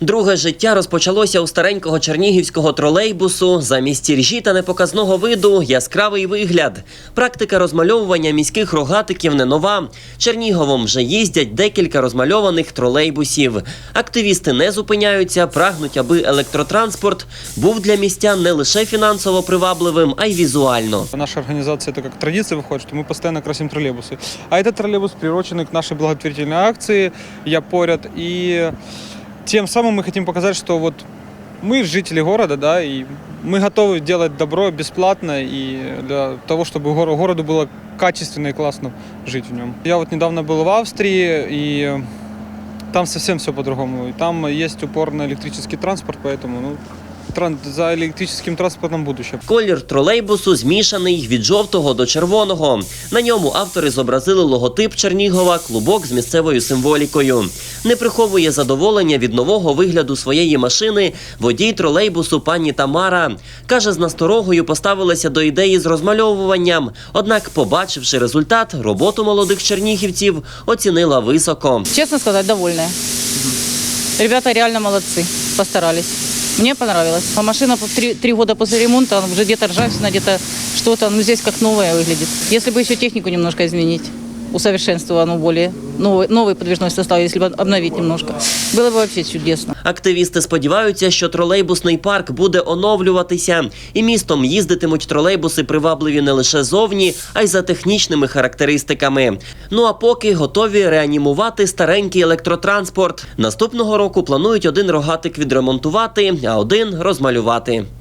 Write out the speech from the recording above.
Друге життя розпочалося у старенького чернігівського тролейбусу. Замість ржі та непоказного виду яскравий вигляд. Практика розмальовування міських рогатиків не нова. Черніговом вже їздять декілька розмальованих тролейбусів. Активісти не зупиняються, прагнуть, аби електротранспорт був для містян не лише фінансово привабливим, а й візуально. Наша организация, это как традиция выходит, что мы постоянно красим троллейбусы. А этот троллейбус приурочен к нашей благотворительной акции «Я поряд». И тем самым мы хотим показать, что вот мы жители города, да, и мы готовы делать добро бесплатно и для того, чтобы горо- городу было качественно и классно жить в нем. Я вот недавно был в Австрии, и там совсем все по-другому. И там есть упор на электрический транспорт, поэтому ну, тран- за электрическим транспортом будущее. Колір тролейбусу змішаний від жовтого до червоного. На ньому автори зобразили логотип Чернігова, клубок з місцевою символікою. Не приховує задоволення від нового вигляду своєї машини водій тролейбусу пані Тамара. Каже, з насторогою поставилася до ідеї з розмальовуванням. Однак, побачивши результат, роботу молодих чернігівців оцінила високо. Честно сказать, довольная. Ребята реально молодцы, постарались. Мне понравилось. А машина по три, три года после ремонта, она уже где-то ржавчина, где-то что-то, ну здесь как новая выглядит. Если бы еще технику немножко изменить, усовершенствовать, ну более новый, новый подвижной состав, если бы обновить немножко, было бы вообще чудесно. Активісти сподіваються, що тролейбусний парк буде оновлюватися, і містом їздитимуть тролейбуси привабливі не лише зовні, а й за технічними характеристиками. Ну а поки готові реанімувати старенький електротранспорт. Наступного року планують один рогатик відремонтувати, а один розмалювати.